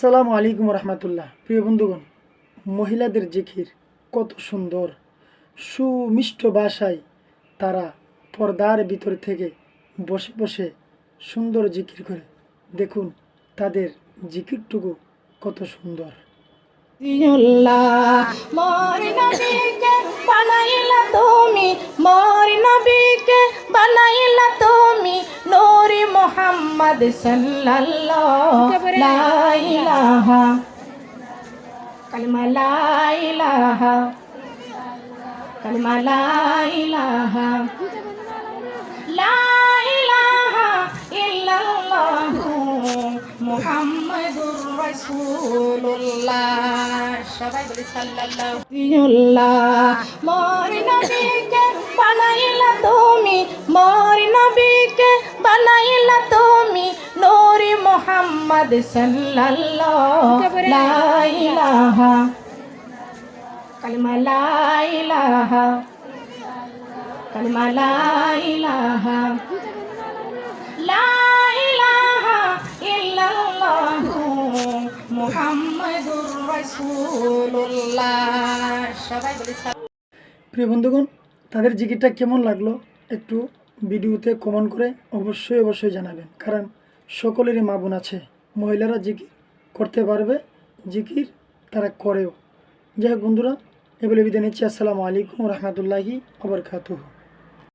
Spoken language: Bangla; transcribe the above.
আসসালামু আলাইকুম রহমতুল্লাহ। প্রিয় বন্ধুগণ, মহিলাদের জিকির কত সুন্দর। সুমিষ্ট ভাষায় তারা পর্দার ভিতর থেকে বসে বসে সুন্দর জিকির করে। দেখুন তাদের জিকিরটুকু কত সুন্দর। তুমি মোহাম্মদ সাল্লাল্লাহু কালিমা লা ইলাহা কালিমা লা ইলাহা লা ইলাহা ইল্লাল্লাহু মুহাম্মাদুর রাসূলুল্লাহ। সবাই বলি সাল্লাল্লাহু। মোর নবীকে বানাইলা মুহাম্মদ সাল্লাল্লাহু লা ইলাহা কালিমা লা ইলাহা কালিমা লা ইলাহা লা ইলাহা ইল্লাল্লাহু মুহাম্মাদুর রাসূলুল্লাহ। সবাই বলি প্রিয় বন্ধুগণ তাদের জিকিরটা কেমন লাগল একটু ভিডিওতে কমেন্ট করে অবশ্যই অবশ্যই জানাবেন। কারণ সকলেরই মা বোন আছে। মহিলারা জিকির করতে পারবে, জিকির তারা করেও। যাই হোক বন্ধুরা এগুলো বিদায় নিচ্ছি। আসসালামু আলাইকুম রহমতুল্লাহি আবরকাতুহ